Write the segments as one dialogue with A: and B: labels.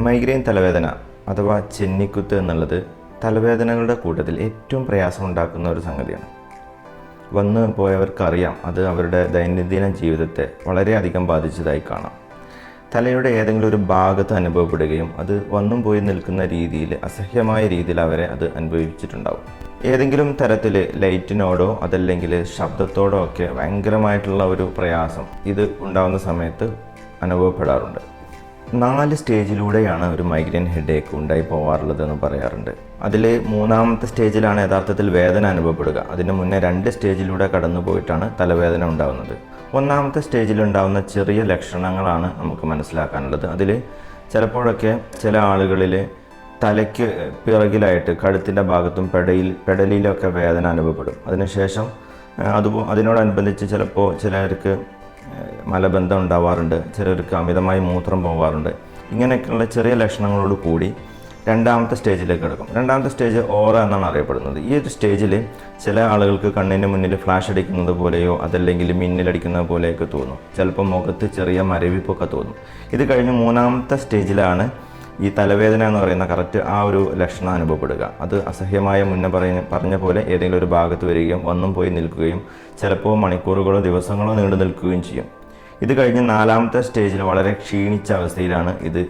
A: Migraine തലവേദന അഥവാ ചെന്നിക്കുത്ത് എന്നുള്ളത് തലവേദനകളുടെ കൂട്ടത്തിൽ ഏറ്റവും പ്രയാസം ഉണ്ടാക്കുന്ന ഒരു സംഗതിയാണ്. വന്ന് പോയവർക്കറിയാം അത് അവരുടെ ദൈനംദിന ജീവിതത്തെ വളരെയധികം ബാധിച്ചതായി കാണാം. തലയുടെ ഏതെങ്കിലും ഒരു ഭാഗത്ത് അനുഭവപ്പെടുകയും അത് വന്നും പോയി നിൽക്കുന്ന രീതിയിൽ അസഹ്യമായ രീതിയിൽ അവരെ അത് അനുഭവിച്ചിട്ടുണ്ടാവും. ഏതെങ്കിലും തരത്തിൽ ലൈറ്റിനോടോ അതല്ലെങ്കിൽ ശബ്ദത്തോടോ ഒക്കെ ഭയങ്കരമായിട്ടുള്ള ഒരു പ്രയാസം ഇത് ഉണ്ടാകുന്ന സമയത്ത് അനുഭവപ്പെടാറുണ്ട്. നാല് സ്റ്റേജിലൂടെയാണ് ഒരു മൈഗ്രെയിൻ ഹെഡേക്ക് ഉണ്ടായി പോകാറുള്ളത് എന്ന് പറയാറുണ്ട്. അതിൽ മൂന്നാമത്തെ സ്റ്റേജിലാണ് യഥാർത്ഥത്തിൽ വേദന അനുഭവപ്പെടുക. അതിന് മുന്നേ രണ്ട് സ്റ്റേജിലൂടെ കടന്നു പോയിട്ടാണ് തലവേദന ഉണ്ടാകുന്നത് ഒന്നാമത്തെ സ്റ്റേജിൽ ഉണ്ടാകുന്ന ചെറിയ ലക്ഷണങ്ങളാണ് നമുക്ക് മനസ്സിലാക്കാനുള്ളത്. അതിൽ ചിലപ്പോഴൊക്കെ ചില ആളുകളിൽ തലയ്ക്ക് പിറകിലായിട്ട് കഴുത്തിന്റെ ഭാഗത്തും പെടയിൽ പെടലിലൊക്കെ വേദന അനുഭവപ്പെടും. അതിനുശേഷം അതുപോ അതിനോടനുബന്ധിച്ച് ചിലപ്പോൾ ചിലർക്ക് മലബന്ധം ഉണ്ടാവാറുണ്ട് ചിലർക്ക് അമിതമായി മൂത്രം പോകാറുണ്ട് ഇങ്ങനെയൊക്കെയുള്ള ചെറിയ ലക്ഷണങ്ങളോട് കൂടി രണ്ടാമത്തെ സ്റ്റേജിലേക്ക് കിടക്കും. രണ്ടാമത്തെ സ്റ്റേജ് ഓറ എന്നാണ് അറിയപ്പെടുന്നത്. ഈ ഒരു സ്റ്റേജിൽ ചില ആളുകൾക്ക് കണ്ണിന് മുന്നിൽ ഫ്ലാഷ് അടിക്കുന്നത് പോലെയോ അതല്ലെങ്കിൽ മിന്നലടിക്കുന്നത് പോലെയൊക്കെ തോന്നും. ചിലപ്പോൾ മുഖത്ത് ചെറിയ മരവിപ്പൊക്കെ തോന്നും. ഇത് കഴിഞ്ഞ് മൂന്നാമത്തെ സ്റ്റേജിലാണ് ഈ തലവേദന എന്ന് പറയുന്ന കറക്റ്റ് ആ ഒരു ലക്ഷണം അനുഭവപ്പെടുക. അത് അസഹ്യമായ മുന്നേ പറഞ്ഞ പറഞ്ഞ പോലെ ഏതെങ്കിലും ഒരു ഭാഗത്ത് വരികയും ഒന്നും പോയി നിൽക്കുകയും ചിലപ്പോൾ മണിക്കൂറുകളോ ദിവസങ്ങളോ നീണ്ടു നിൽക്കുകയും ചെയ്യും. ഇത് കഴിഞ്ഞ് നാലാമത്തെ സ്റ്റേജിൽ വളരെ ക്ഷീണിച്ച അവസ്ഥയിലാണ് ഇത്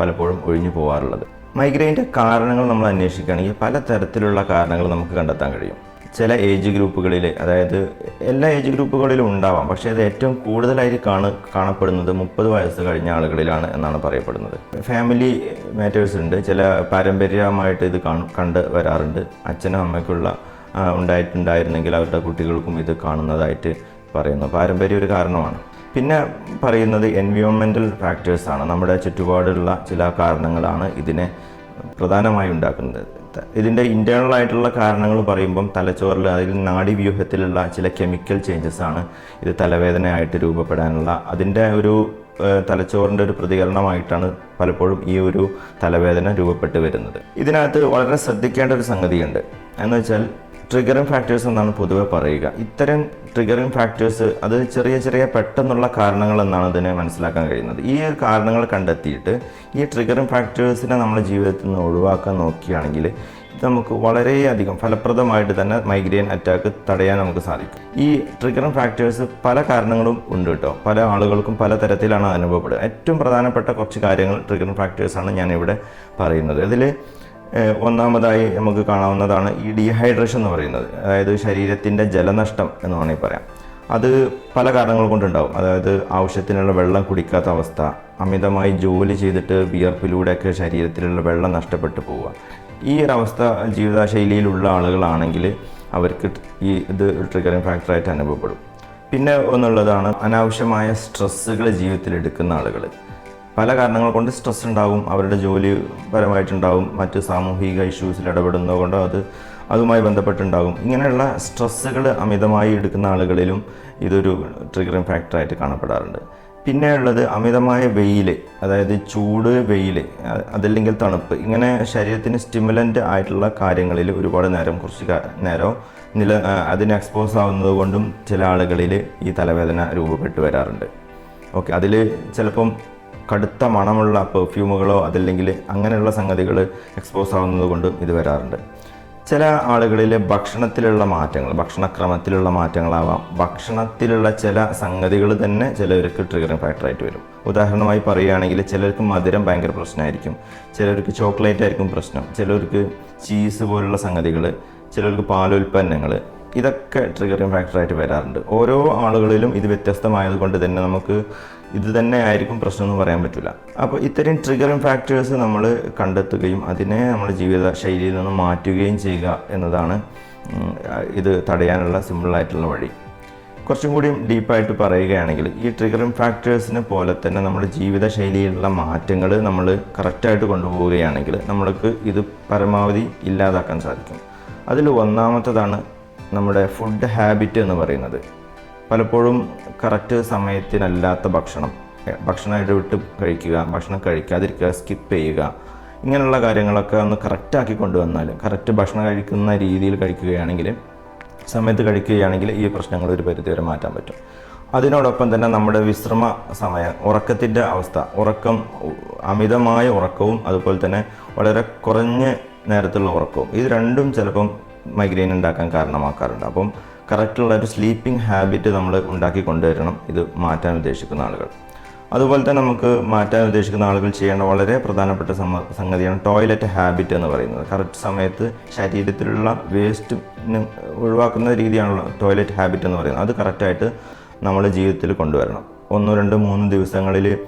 A: പലപ്പോഴും ഒഴിഞ്ഞു പോകാറുള്ളത് മൈഗ്രെയിന്റെ കാരണങ്ങൾ നമ്മൾ അന്വേഷിക്കുകയാണെങ്കിൽ പല തരത്തിലുള്ള കാരണങ്ങൾ നമുക്ക് കണ്ടെത്താൻ കഴിയും. ചില ഏജ് ഗ്രൂപ്പുകളിൽ അതായത് എല്ലാ ഏജ് ഗ്രൂപ്പുകളിലും ഉണ്ടാവാം. പക്ഷേ അത് ഏറ്റവും കൂടുതലായി കാണ കാണപ്പെടുന്നത് മുപ്പത് വയസ്സ് കഴിഞ്ഞ ആളുകളിലാണ് എന്നാണ് പറയപ്പെടുന്നത്. ഫാമിലി മാറ്റേഴ്സ് ഉണ്ട്. ചില പാരമ്പര്യമായിട്ട് ഇത് കാണ കണ്ട് വരാറുണ്ട്. അച്ഛനും അമ്മയ്ക്കുള്ള ഉണ്ടായിട്ടുണ്ടായിരുന്നെങ്കിൽ അവരുടെ കുട്ടികൾക്കും ഇത് കാണുന്നതായിട്ട് പറയുന്നു. പാരമ്പര്യം ഒരു കാരണമാണ്. പിന്നെ പറയുന്നത് എൻവിയോൺമെന്റൽ ഫാക്ടേഴ്സാണ് നമ്മുടെ ചുറ്റുപാടുള്ള ചില കാരണങ്ങളാണ് ഇതിനെ പ്രധാനമായി ഉണ്ടാക്കുന്നത്. ഇതിന്റെ ഇന്റേർണൽ ആയിട്ടുള്ള കാരണങ്ങൾ പറയുമ്പം തലച്ചോറിൽ അതിൽ നാഡീവ്യൂഹത്തിലുള്ള ചില കെമിക്കൽ ചേഞ്ചസ് ആണ് ഇത് തലവേദനയായിട്ട് രൂപപ്പെടാനുള്ള. അതിന്റെ ഒരു തലച്ചോറിന്റെ ഒരു പ്രതികരണമായിട്ടാണ് പലപ്പോഴും ഈ ഒരു തലവേദന രൂപപ്പെട്ട് വരുന്നത്. ഇതിനകത്ത് വളരെ ശ്രദ്ധിക്കേണ്ട ഒരു സംഗതിയുണ്ട്. എന്ന് വെച്ചാൽ ട്രിഗറിങ് ഫാക്ടേഴ്സ് എന്നാണ് പൊതുവെ പറയുക. ഇത്തരം ട്രിഗറിങ് ഫാക്ടേഴ്സ് അത് ചെറിയ ചെറിയ പെട്ടെന്നുള്ള കാരണങ്ങൾ എന്നാണ് ഇതിനെ മനസ്സിലാക്കാൻ കഴിയുന്നത്. ഈ കാരണങ്ങൾ കണ്ടെത്തിയിട്ട് ഈ ട്രിഗറിങ് ഫാക്ടേഴ്സിനെ നമ്മുടെ ജീവിതത്തിൽ നിന്ന് ഒഴിവാക്കാൻ നോക്കുകയാണെങ്കിൽ നമുക്ക് വളരെയധികം ഫലപ്രദമായിട്ട് തന്നെ മൈഗ്രെയിൻ അറ്റാക്ക് തടയാൻ നമുക്ക് സാധിക്കും. ഈ ട്രിഗറിങ് ഫാക്ടേഴ്സ് പല കാരണങ്ങളും ഉണ്ട് കേട്ടോ. പല ആളുകൾക്കും പല തരത്തിലാണ് അനുഭവപ്പെടുക. ഏറ്റവും പ്രധാനപ്പെട്ട കുറച്ച് കാര്യങ്ങൾ ട്രിഗറിങ് ഫാക്ടേഴ്സാണ് ഞാനിവിടെ പറയുന്നത്. ഇതിൽ ഒന്നാമതായി നമുക്ക് കാണാവുന്നതാണ് ഈ ഡീഹൈഡ്രേഷൻ എന്ന് പറയുന്നത്. അതായത് ശരീരത്തിന്റെ ജലനഷ്ടം എന്ന് വേണമെങ്കിൽ പറയാം. അത് പല കാരണങ്ങൾ കൊണ്ടുണ്ടാവും. അതായത് ആവശ്യത്തിനുള്ള വെള്ളം കുടിക്കാത്ത അവസ്ഥ അമിതമായി ജോലി ചെയ്തിട്ട് വിയർപ്പിലൂടെയൊക്കെ ശരീരത്തിലുള്ള വെള്ളം നഷ്ടപ്പെട്ടു പോവുക. ഈ ഒരു അവസ്ഥ ജീവിതശൈലിയിലുള്ള ആളുകളാണെങ്കിൽ അവർക്ക് ഈ ഇത് ട്രിഗറിങ് ഫാക്ടറായിട്ട് അനുഭവപ്പെടും. പിന്നെ ഒന്നുള്ളതാണ് അനാവശ്യമായ സ്ട്രെസ്സുകൾ ജീവിതത്തിൽ എടുക്കുന്ന ആളുകൾ. പല കാരണങ്ങൾ കൊണ്ട് സ്ട്രെസ് ഉണ്ടാവും അവരുടെ ജോലി പരമായിട്ടുണ്ടാവും മറ്റ് സാമൂഹിക ഇഷ്യൂസിൽ ഇടപെടുന്നത് കൊണ്ട് അത് അതുമായി ബന്ധപ്പെട്ടുണ്ടാകും. ഇങ്ങനെയുള്ള സ്ട്രെസ്സുകൾ അമിതമായി എടുക്കുന്ന ആളുകളിലും ഇതൊരു ട്രിഗറിങ് ഫാക്ടറായിട്ട് കാണപ്പെടാറുണ്ട്. പിന്നെ ഉള്ളത് അമിതമായ വെയിൽ അതായത് ചൂട് വെയിൽ അതല്ലെങ്കിൽ തണുപ്പ്. ഇങ്ങനെ ശരീരത്തിന് സ്റ്റിമുലന്റ് ആയിട്ടുള്ള കാര്യങ്ങളിൽ ഒരുപാട് നേരം കുറച്ച് നേരം നില അതിന് എക്സ്പോസ് ആവുന്നത് കൊണ്ടും ചില ആളുകളിൽ ഈ തലവേദന രൂപപ്പെട്ടു വരാറുണ്ട്. ഓക്കെ അതിൽ ചിലപ്പം കടുത്ത മണമുള്ള പെർഫ്യൂമുകളോ അതല്ലെങ്കിൽ അങ്ങനെയുള്ള സംഗതികൾ എക്സ്പോസ് ആവുന്നത് കൊണ്ടും ഇത് വരാറുണ്ട്. ചില ആളുകളിലെ ഭക്ഷണത്തിലുള്ള മാറ്റങ്ങൾ ഭക്ഷണക്രമത്തിലുള്ള മാറ്റങ്ങളാവാം. ഭക്ഷണത്തിലുള്ള ചില സംഗതികൾ തന്നെ ചിലവർക്ക് ട്രിഗറിങ് ഫാക്ടറായിട്ട് വരും. ഉദാഹരണമായി പറയുകയാണെങ്കിൽ ചിലർക്ക് മധുരം ഭയങ്കര പ്രശ്നമായിരിക്കും. ചിലർക്ക് ചോക്ലേറ്റ് ആയിരിക്കും പ്രശ്നം. ചിലർക്ക് ചീസ് പോലുള്ള സംഗതികൾ ചിലർക്ക് പാലുൽപ്പന്നങ്ങൾ ഇതൊക്കെ ട്രിഗറിങ് ഫാക്ടറായിട്ട് വരാറുണ്ട്. ഓരോ ആളുകളിലും ഇത് വ്യത്യസ്തമായതുകൊണ്ട് തന്നെ നമുക്ക് ഇത് തന്നെ ആയിരിക്കും പ്രശ്നം എന്ന് പറയാൻ പറ്റില്ല. അപ്പോൾ ഇത്തരം ട്രിഗറിങ് ഫാക്ടേഴ്സ് നമ്മൾ കണ്ടെത്തുകയും അതിനെ നമ്മുടെ ജീവിത ശൈലിയിൽ നിന്ന് മാറ്റുകയും ചെയ്യുക എന്നതാണ് ഇത് തടയാനുള്ള സിമ്പിളായിട്ടുള്ള വഴി. കുറച്ചും കൂടി ഡീപ്പായിട്ട് പറയുകയാണെങ്കിൽ ഈ ട്രിഗറിങ് ഫാക്ടേഴ്സിനെ പോലെ തന്നെ നമ്മുടെ ജീവിതശൈലിയിലുള്ള മാറ്റങ്ങൾ നമ്മൾ കറക്റ്റായിട്ട് കൊണ്ടുപോവുകയാണെങ്കിൽ നമ്മൾക്ക് ഇത് പരമാവധി ഇല്ലാതാക്കാൻ സാധിക്കും. അതിൽ ഒന്നാമത്തതാണ് നമ്മുടെ ഫുഡ് ഹാബിറ്റ് എന്ന് പറയുന്നത്. പലപ്പോഴും കറക്റ്റ് സമയത്തിനല്ലാത്ത ഭക്ഷണം. ഭക്ഷണം ഇടവിട്ട് വിട്ട് കഴിക്കുക ഭക്ഷണം കഴിക്കാതിരിക്കുക സ്കിപ്പ് ചെയ്യുക ഇങ്ങനെയുള്ള കാര്യങ്ങളൊക്കെ ഒന്ന് കറക്റ്റാക്കി കൊണ്ടുവന്നാൽ കറക്റ്റ് ഭക്ഷണം കഴിക്കുന്ന രീതിയിൽ കഴിക്കുകയാണെങ്കിൽ സമയത്ത് കഴിക്കുകയാണെങ്കിൽ ഈ പ്രശ്നങ്ങൾ ഒരു പരിധിവരെ മാറ്റാൻ പറ്റും. അതിനോടൊപ്പം തന്നെ നമ്മുടെ വിശ്രമ സമയം ഉറക്കത്തിന്റെ അവസ്ഥ ഉറക്കം അമിതമായ ഉറക്കവും അതുപോലെ തന്നെ വളരെ കുറഞ്ഞ നേരത്തുള്ള ഉറക്കവും ഇത് രണ്ടും ചിലപ്പം മൈഗ്രെയിൻ ഉണ്ടാക്കാൻ കാരണമാക്കാറുണ്ട്. അപ്പം കറക്റ്റുള്ള ഒരു സ്ലീപ്പിംഗ് ഹാബിറ്റ് നമ്മൾ ഉണ്ടാക്കി കൊണ്ടുവരണം. ഇത് മാറ്റാൻ ഉദ്ദേശിക്കുന്ന ആളുകൾ. അതുപോലെ തന്നെ നമുക്ക് മാറ്റാൻ ഉദ്ദേശിക്കുന്ന ആളുകൾ ചെയ്യേണ്ട വളരെ പ്രധാനപ്പെട്ട സംഗതിയാണ് ടോയ്ലറ്റ് ഹാബിറ്റ് എന്ന് പറയുന്നത്. കറക്റ്റ് സമയത്ത് ശരീരത്തിലുള്ള വേസ്റ്റ് ഒഴിവാക്കുന്ന രീതിയാണല്ലോ ടോയ്ലറ്റ് ഹാബിറ്റ് എന്ന് പറയുന്നത്. അത് കറക്റ്റായിട്ട് നമ്മൾ ജീവിതത്തിൽ കൊണ്ടുവരണം. ഒന്നോ രണ്ടോ മൂന്ന് ദിവസങ്ങളിൽ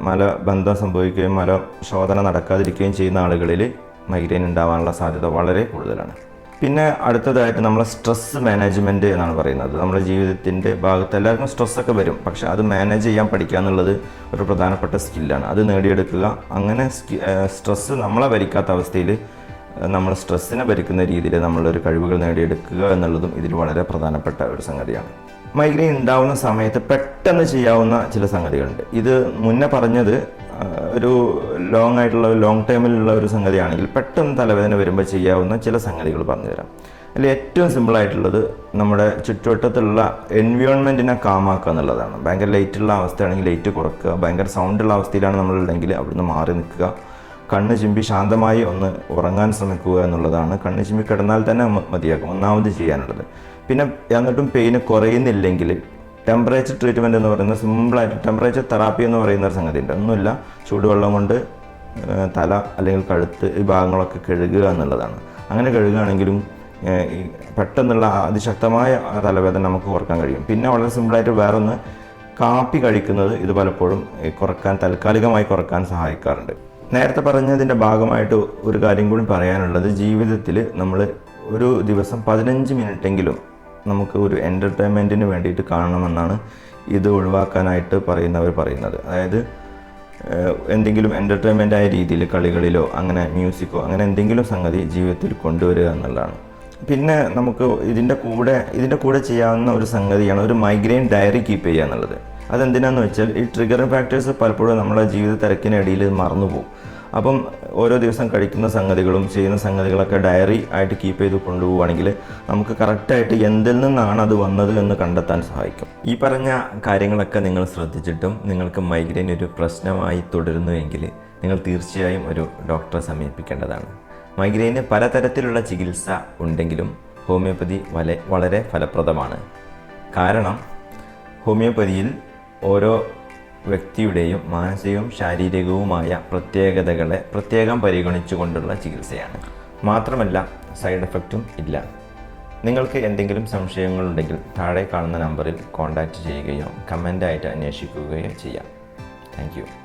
A: മലബന്ധം സംഭവിക്കുകയും മല ശോധന നടക്കാതിരിക്കുകയും ചെയ്യുന്ന ആളുകളിൽ മൈഗ്രെയിൻ ഉണ്ടാവാനുള്ള സാധ്യത വളരെ കൂടുതലാണ്. പിന്നെ അടുത്തതായിട്ട് നമ്മളെ സ്ട്രെസ് മാനേജ്മെന്റ് എന്നാണ് പറയുന്നത്. നമ്മുടെ ജീവിതത്തിന്റെ ഭാഗത്ത് എല്ലാവർക്കും സ്ട്രെസ്സൊക്കെ വരും. പക്ഷെ അത് മാനേജ് ചെയ്യാൻ പഠിക്കുക എന്നുള്ളത് ഒരു പ്രധാനപ്പെട്ട സ്കില്ലാണ് അത് നേടിയെടുക്കുക. അങ്ങനെ സ്ട്രെസ്സ് നമ്മളെ ഭരിക്കാത്ത അവസ്ഥയിൽ നമ്മൾ സ്ട്രെസ്സിനെ ഭരിക്കുന്ന രീതിയിൽ നമ്മളൊരു കഴിവുകൾ നേടിയെടുക്കുക എന്നുള്ളതും ഇതിൽ വളരെ പ്രധാനപ്പെട്ട ഒരു സംഗതിയാണ്. മൈഗ്രെയിൻ ഉണ്ടാവുന്ന സമയത്ത് പെട്ടെന്ന് ചെയ്യാവുന്ന ചില സംഗതികളുണ്ട്. ഇത് മുന്നേ പറഞ്ഞത് ഒരു ലോങ് ആയിട്ടുള്ള ലോങ് ടൈമിലുള്ള ഒരു സംഗതിയാണെങ്കിൽ പെട്ടെന്ന് തലവേദന വരുമ്പോൾ ചെയ്യാവുന്ന ചില സംഗതികൾ പറഞ്ഞുതരാം. അതിൽ ഏറ്റവും സിമ്പിളായിട്ടുള്ളത് നമ്മുടെ ചുറ്റുവട്ടത്തുള്ള എൻവയോൺമെന്റിനെ കാമാക്കുക എന്നുള്ളതാണ്. ഭയങ്കര ലൈറ്റുള്ള അവസ്ഥയാണെങ്കിൽ ലൈറ്റ് കുറക്കുക. ഭയങ്കര സൗണ്ടുള്ള അവസ്ഥയിലാണ് നമ്മളുണ്ടെങ്കിൽ അവിടുന്ന് മാറി നിൽക്കുക. കണ്ണ് ചിമ്പി ശാന്തമായി ഒന്ന് ഉറങ്ങാൻ ശ്രമിക്കുക എന്നുള്ളതാണ്. കണ്ണ് ചിമ്പി കിടന്നാൽ തന്നെ മതിയാക്കും ഒന്നാമത് ചെയ്യാനുള്ളത്. പിന്നെ എന്നിട്ടും പെയിന് കുറയുന്നില്ലെങ്കിൽ ടെമ്പറേച്ചർ ട്രീറ്റ്മെന്റ് എന്ന് പറയുന്നത് സിമ്പിളായിട്ട് ടെമ്പറേച്ചർ തെറാപ്പി എന്ന് പറയുന്ന ഒരു സംഗതി ഉണ്ട് ഒന്നുമില്ല. ചൂടുവെള്ളം കൊണ്ട് തല അല്ലെങ്കിൽ കഴുത്ത് ഈ ഭാഗങ്ങളൊക്കെ കഴുകുക എന്നുള്ളതാണ്. അങ്ങനെ കഴുകുകയാണെങ്കിലും പെട്ടെന്നുള്ള അതിശക്തമായ തലവേദന നമുക്ക് കുറയ്ക്കാൻ കഴിയും. പിന്നെ വളരെ സിമ്പിളായിട്ട് വേറൊന്ന് കാപ്പി കഴിക്കുന്നത് ഇത് പലപ്പോഴും കുറയ്ക്കാൻ താൽക്കാലികമായി കുറയ്ക്കാൻ സഹായിക്കാറുണ്ട്. നേരത്തെ പറഞ്ഞതിന്റെ ഭാഗമായിട്ട് ഒരു കാര്യം കൂടി പറയാനുള്ളത് ജീവിതത്തിൽ നമ്മൾ ഒരു ദിവസം പതിനഞ്ച് മിനിറ്റെങ്കിലും നമുക്ക് ഒരു എന്റർടൈൻമെന്റിന് വേണ്ടിയിട്ട് കാണണമെന്നാണ് ഇത് ഒഴിവാക്കാനായിട്ട് പറയുന്നവർ പറയുന്നത്. അതായത് എന്തെങ്കിലും എന്റർടൈൻമെന്റ് ആയ രീതിയിൽ കളികളിലോ അങ്ങനെ മ്യൂസിക്കോ അങ്ങനെ എന്തെങ്കിലും സംഗതി ജീവിതത്തിൽ കൊണ്ടുവരിക എന്നുള്ളതാണ്. പിന്നെ നമുക്ക് ഇതിന്റെ കൂടെ ഇതിന്റെ കൂടെ ചെയ്യാവുന്ന ഒരു സംഗതിയാണ് ഒരു മൈഗ്രെയിൻ ഡയറി കീപ്പ് ചെയ്യുക എന്നുള്ളത്. അതെന്തിനാന്ന് വെച്ചാൽ ഈ ട്രിഗർ ഫാക്ടേഴ്സ് പലപ്പോഴും നമ്മുടെ ജീവിത തിരക്കിനിടയിൽ മറന്നുപോകും. അപ്പം ഓരോ ദിവസം കഴിക്കുന്ന സംഗതികളും ചെയ്യുന്ന സംഗതികളൊക്കെ ഡയറി ആയിട്ട് കീപ്പ് ചെയ്ത് കൊണ്ടുപോവുകയാണെങ്കിൽ നമുക്ക് കറക്റ്റായിട്ട് എന്തിൽ നിന്നാണ് അത് വന്നത് എന്ന് കണ്ടെത്താൻ സഹായിക്കും. ഈ പറഞ്ഞ കാര്യങ്ങളൊക്കെ നിങ്ങൾ ശ്രദ്ധിച്ചിട്ടും നിങ്ങൾക്ക് മൈഗ്രെയിൻ ഒരു പ്രശ്നമായി തുടരുന്നുവെങ്കിൽ നിങ്ങൾ തീർച്ചയായും ഒരു ഡോക്ടറെ സമീപിക്കേണ്ടതാണ്. മൈഗ്രെയിന് പലതരത്തിലുള്ള ചികിത്സ ഉണ്ടെങ്കിലും ഹോമിയോപ്പതി വളരെ ഫലപ്രദമാണ്. കാരണം ഹോമിയോപ്പതിയിൽ ഓരോ വ്യക്തിയുടെയും മാനസികവും ശാരീരികവുമായ പ്രത്യേകതകളെ പ്രത്യേകം പരിഗണിച്ചുകൊണ്ടുള്ള ചികിത്സയാണ്. മാത്രമല്ല സൈഡ് എഫക്റ്റും ഇല്ല. നിങ്ങൾക്ക് എന്തെങ്കിലും സംശയങ്ങളുണ്ടെങ്കിൽ താഴെ കാണുന്ന നമ്പറിൽ കോൺടാക്റ്റ് ചെയ്യുകയോ കമന്റായിട്ട് അന്വേഷിക്കുകയോ ചെയ്യാം. താങ്ക്